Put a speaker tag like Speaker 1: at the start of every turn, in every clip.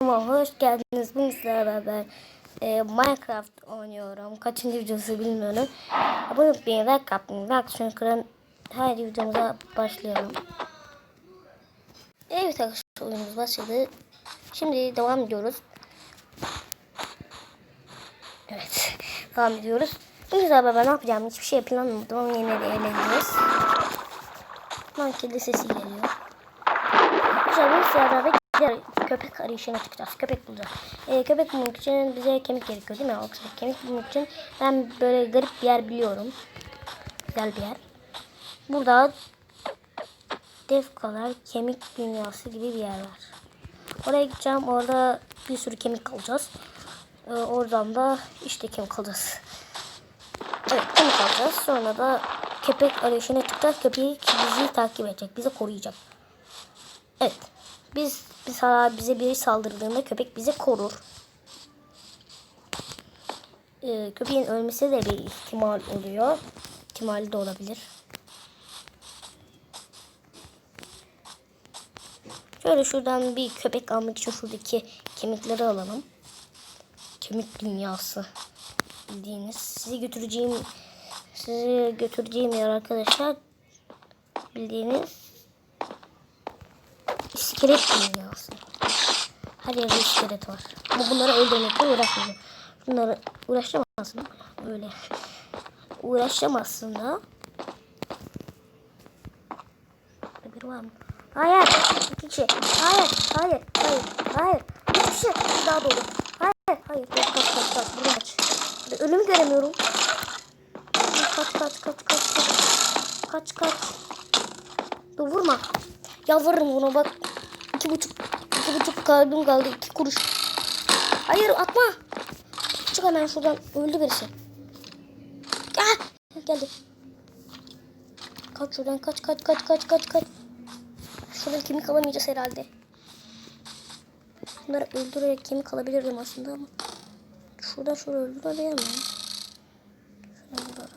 Speaker 1: kanalıma hoş geldiniz. Bugün sizlerle beraber e, Minecraft oynuyorum. Kaçıncı videosu bilmiyorum. Abone bir like yapmayı, like tuşuna kırın. Haydi videomuza başlayalım. Evet arkadaşlar oyunumuz başladı. Şimdi devam ediyoruz. Evet devam ediyoruz. Bugün sizlerle beraber ne yapacağım hiçbir şey planlamadım ama yine de eğleneceğiz. Lan sesi geliyor. Güzel bir sırada gider köpek arayışına çıkacağız. Köpek bulacağız. Ee, köpek bulmak için bize kemik gerekiyor değil mi? Yoksa kemik bulmak için ben böyle garip bir yer biliyorum. Güzel bir yer. Burada defkalar kemik dünyası gibi bir yer var. Oraya gideceğim. Orada bir sürü kemik alacağız. Ee, oradan da işte kemik alacağız. Evet kemik alacağız. Sonra da köpek arayışına çıkacağız. Köpek bizi takip edecek. Bizi koruyacak. Evet. Biz mesela bize biri saldırdığında köpek bizi korur. Ee, köpeğin ölmesi de bir ihtimal oluyor. İhtimali de olabilir. Şöyle şuradan bir köpek almak için şuradaki kemikleri alalım. Kemik dünyası bildiğiniz. Sizi götüreceğim sizi götüreceğim yer arkadaşlar bildiğiniz İskelet dünyası. Her yerde iskelet var. Ama bunları öldürmekle uğraşmayacağım. Bunları uğraşamazsın. Öyle. Uğraşamazsın Burada biri var mı? Hayır. İki kişi. Hayır. Hayır. Hayır. Hayır. İki kişi. Daha dolu. Hayır. Hayır. Kaç kaç kaç kaç. Buradan kaç. Ölümü göremiyorum. Kaç kaç kaç kaç kaç. Kaç kaç. Dur vurma. Yalvarırım buna bak. İki buçuk, iki buçuk kalbim kaldı. iki kuruş. Hayır atma. Çık hemen şuradan. Öldü birisi. Ah, geldi. Kaç şuradan kaç kaç kaç kaç kaç kaç. Şuradan kemik alamayacağız herhalde. Bunları öldürerek kemik alabilirdim aslında ama. Şuradan öldürebilir miyim? Şuradan vurarak.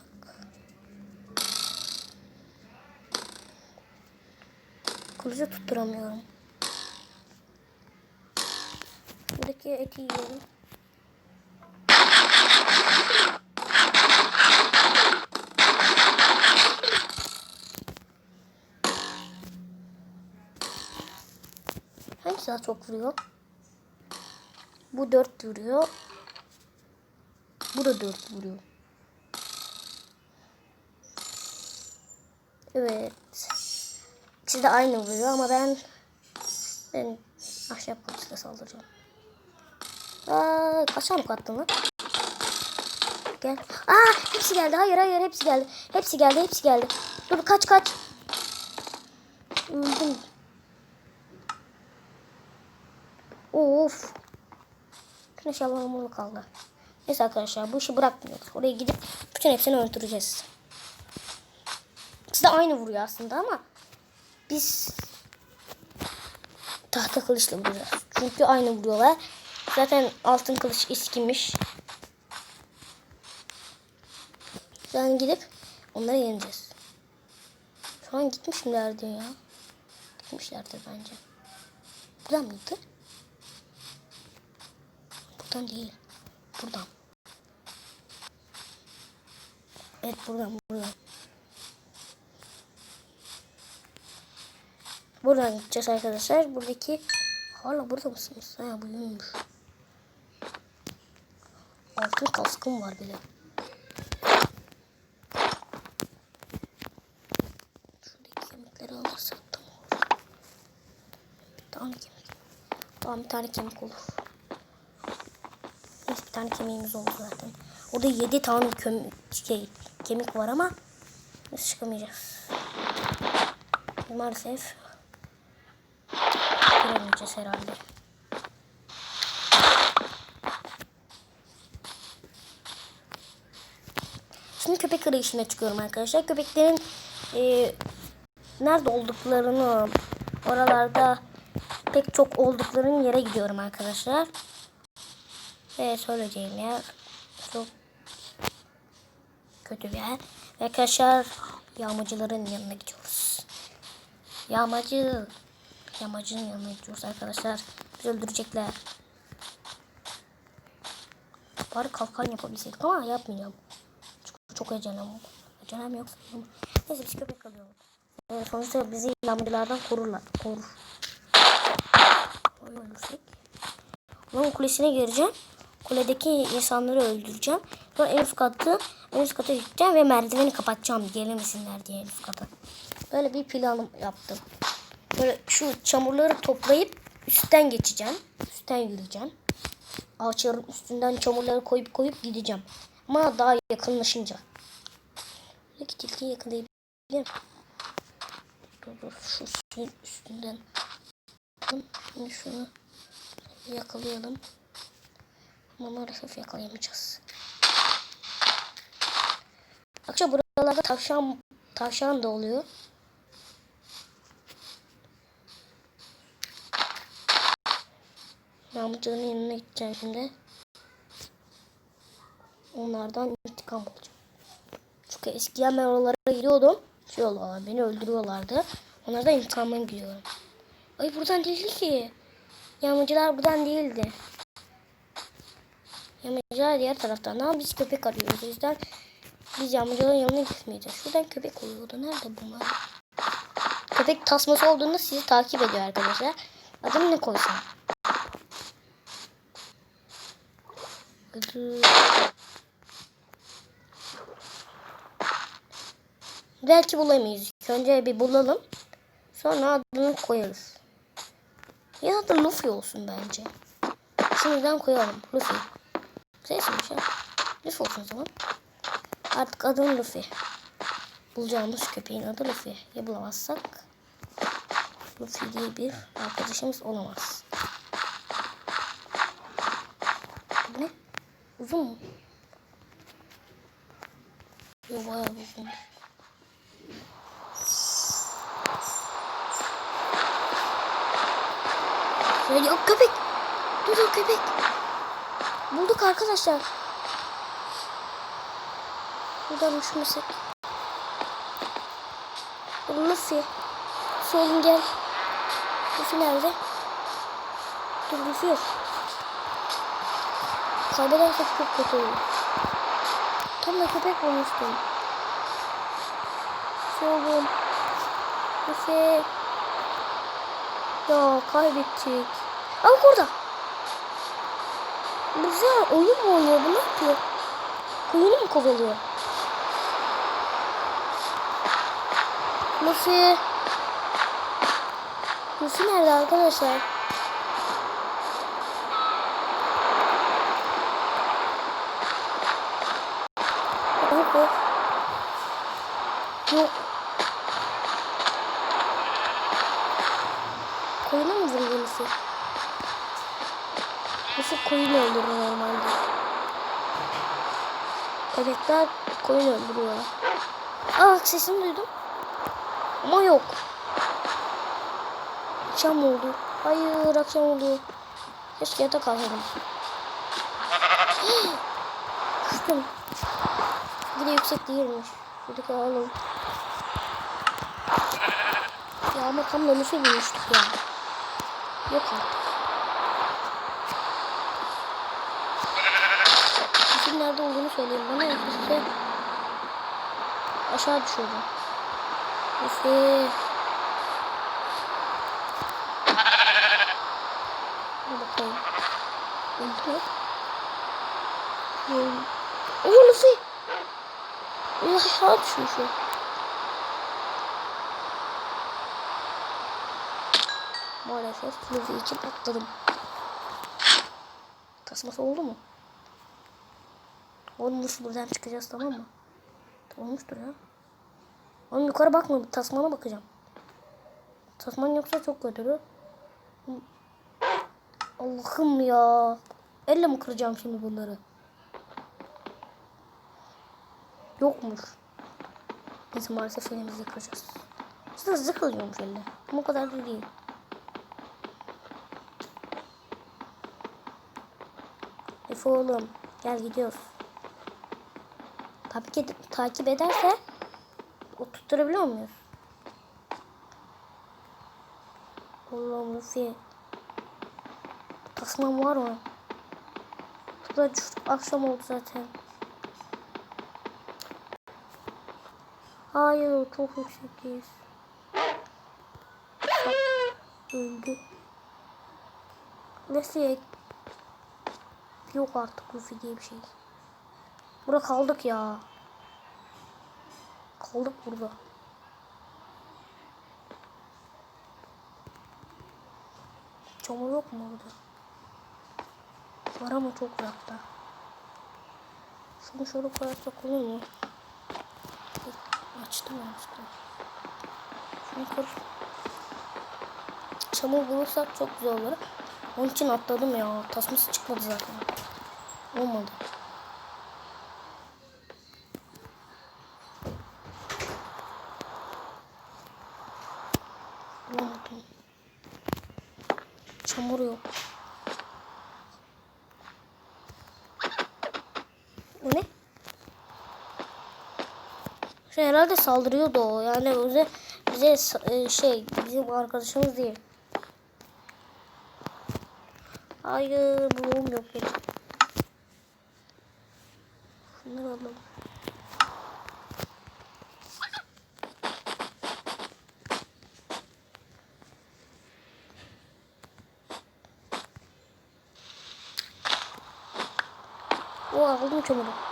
Speaker 1: Kılıcı tutturamıyorum. Buradaki eti yiyelim. Hangisi daha çok vuruyor? Bu 4 vuruyor. Bu da 4 vuruyor. Evet. İkisi de aynı vuruyor ama ben ben ahşap kılıçla saldıracağım. Aa, kaç tane attın lan? Gel. Aa, hepsi geldi. Hayır hayır hepsi geldi. Hepsi geldi hepsi geldi. Dur kaç kaç. Öldüm. Of. Güneş alanımı kaldı. Neyse arkadaşlar bu işi bırakmıyoruz. Oraya gidip bütün hepsini öldüreceğiz. İkisi de aynı vuruyor aslında ama biz tahta kılıçla vuracağız. Çünkü aynı vuruyorlar. Zaten altın kılıç eskimiş. Yani gidip onları yeneceğiz. Şu an gitmişlerdi ya. Gitmişlerdir bence. Buradan mıydı? Buradan değil. Buradan. Evet buradan buradan. Buradan gideceğiz arkadaşlar. Buradaki hala burada mısınız? Ha buymuş. Altın kaskım var bile. Şuradaki kemikleri alırsak tamam olur. Bir tane kemik. Tamam bir tane kemik olur. Bir tane kemiğimiz oldu zaten. Orada yedi tane kömük, şey, kemik var ama biz çıkamayacağız. Maalesef giremeyeceğiz herhalde. Şimdi köpek arayışına çıkıyorum arkadaşlar. Köpeklerin e, nerede olduklarını oralarda pek çok olduklarının yere gidiyorum arkadaşlar. Ve söyleyeceğim yer çok kötü bir yer. Ve arkadaşlar yağmacıların yanına gidiyoruz. Yağmacı yamacın yanına gidiyoruz arkadaşlar. Bizi öldürecekler. Bari kalkan yapabilseydik ama yapmayacağım. Çok, çok acelem oldu. Acelem yok. Neyse biz köpek alıyorum. Ee, sonuçta bizi lambacılardan korurlar. Korur. Ölürsek. Onun kulesine gireceğim. Kuledeki insanları öldüreceğim. Sonra en üst katı, en üst kata gideceğim ve merdiveni kapatacağım. Gelemesinler diye en üst kata. Böyle bir planım yaptım. Böyle şu çamurları toplayıp üstten geçeceğim. Üstten yürüyeceğim. Ağaçların üstünden çamurları koyup koyup gideceğim. Ama daha yakınlaşınca. Belki tilkiyi yakalayabilirim. Dur şu suyun üstünden. Şimdi şunu yakalayalım. Ama maalesef yakalayamayacağız. Akşam buralarda tavşan tavşan da oluyor. Yağmurcuların yanına gideceğim şimdi. Onlardan intikam alacağım. Çünkü eskiden ben oralara gidiyordum. Şey oluyorlar, beni öldürüyorlardı. Onlardan intikamına gidiyorum. Ay buradan değil ki. Yağmurcular buradan değildi. Yağmurcular diğer taraftan. Ama biz köpek arıyoruz. O yüzden biz yağmurcuların yanına gitmeyeceğiz. Şuradan köpek oluyordu. Nerede bunlar? Köpek tasması olduğunda sizi takip ediyor arkadaşlar. Adını ne koysam? Adı... Belki bulamayız. Önce bir bulalım. Sonra adını koyarız. Ya da Luffy olsun bence. Şimdiden koyalım. Luffy. Sevsin şey. Luffy olsun o zaman. Artık adım Luffy. Bulacağımız köpeğin adı Luffy. Ya bulamazsak Luffy diye bir arkadaşımız olamaz. Ne? Uzun mu? Yok bayağı uzun. Şöyle yok köpek. Dur dur köpek. Bulduk arkadaşlar. Buradan uçmasak. Dur Luffy. Solun gel. Luffy nerede? Dur Luffy yok. Kaybedersek çok kötü olur. Tam da köpek bulmuştum. Solun. Luffy. Ya kaybettik. Ama burada. Güzel oyun mu oynuyor bu ne yapıyor? Koyunu mu kovalıyor? Luffy. Luffy nerede arkadaşlar? Yok yok. Yok. Koyuna mı vuruyor Luffy? Luffy koyun öldürür normalde. Köpekler koyun öldürüyorlar. Aa sesini duydum. Ama yok. Akşam oldu. Hayır akşam oldu. Keşke yatak alsaydım. Kıstım. Bir de yüksek değilmiş. Şuradaki alalım. Ya ama tam da bulmuştuk ya. Yok artık. Nerede olduğunu söyleyin bana. Luffy aşağı. Öldü mü? Hmm. Oo Luffy. Ya aşağı düşmüş o. Maalesef Luffy için atladım. Tasması oldu mu? Oğlum nasıl buradan çıkacağız tamam mı? Olmuştur ya. Oğlum yukarı bakma tasmana bakacağım. Tasman yoksa çok kötü. Allah'ım ya. Elle mi kıracağım şimdi bunları? Yokmuş. Neyse maalesef elimizle kıracağız. İşte hızlı kırıyormuş elle. Ama o kadar da değil. Efe oğlum gel gidiyoruz. Tabii ki takip ederse o tutturabiliyor muyuz? Oğlum Luffy. Tasmam var mı? Burada çok akşam oldu zaten. Hayır çok yüksekteyiz. Öldü. Neyse. Yok artık Luffy diye bir şey. Burada kaldık ya. Kaldık burada. Çamur yok mu burada? Var ama çok uzakta. Şunu şöyle koyarsak olur mu? Açtım yanlışlıkla. Şunu kır. Çamur bulursak çok güzel olur. Onun için atladım ya. Tasması çıkmadı zaten. Olmadı. Bulamadım. Çamur yok. O ne? Şey herhalde saldırıyordu o. Yani bize, bize e, şey bizim arkadaşımız değil. Hayır bulum yok benim. Şunları alalım. O aldım çamuru.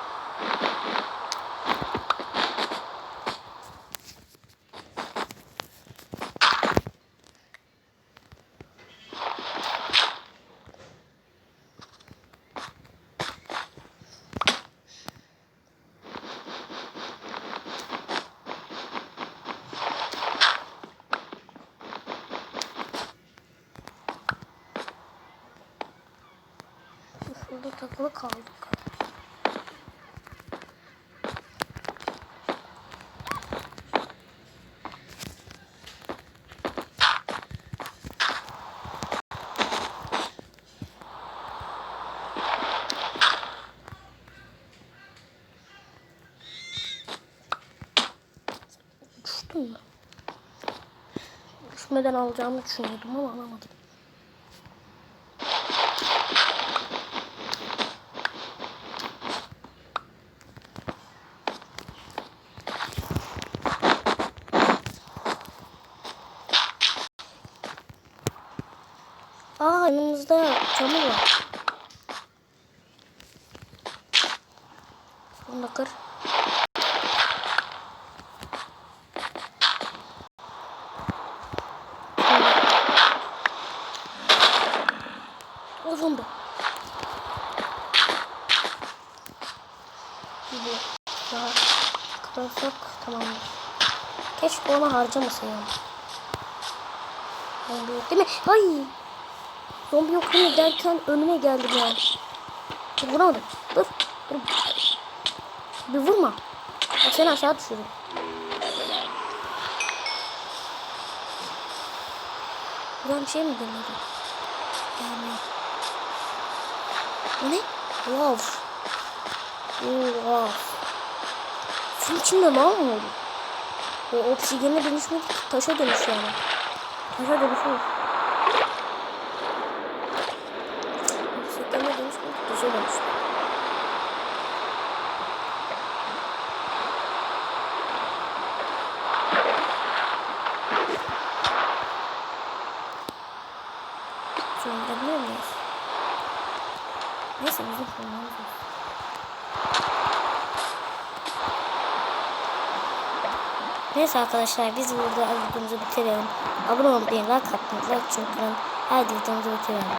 Speaker 1: Şurada takılı kaldık. Düştüm mü? Düşmeden alacağımı düşünüyordum ama alamadım. Aa yanımızda çamur var. Bunu da kır. O zombi. Bu daha kırarsak tamamdır. Keşke onu harcamasaydım. Yok değil mi? Ay! Zombi yok mi derken önüme geldi ya. Dur vuramadım. Dur. Dur. Bir vurma. Bak seni aşağı düşürürüm. Buradan bir şey mi geliyordu? Gelmiyor. O ne? Wow. Wow. Suyun içinde lan mı oldu? O oksijene dönüşmedi ki taşa dönüş yani. Taşa dönüşüyor. Oksijene dönüşmedi ki taşa dönüştü. Söndürebiliyor muyuz? Neyse bizim kullanmamız yok. Neyse arkadaşlar biz burada videomuzu bitirelim. Abone olmayı, like atmayı, like çünkü her videomuzu bitirelim.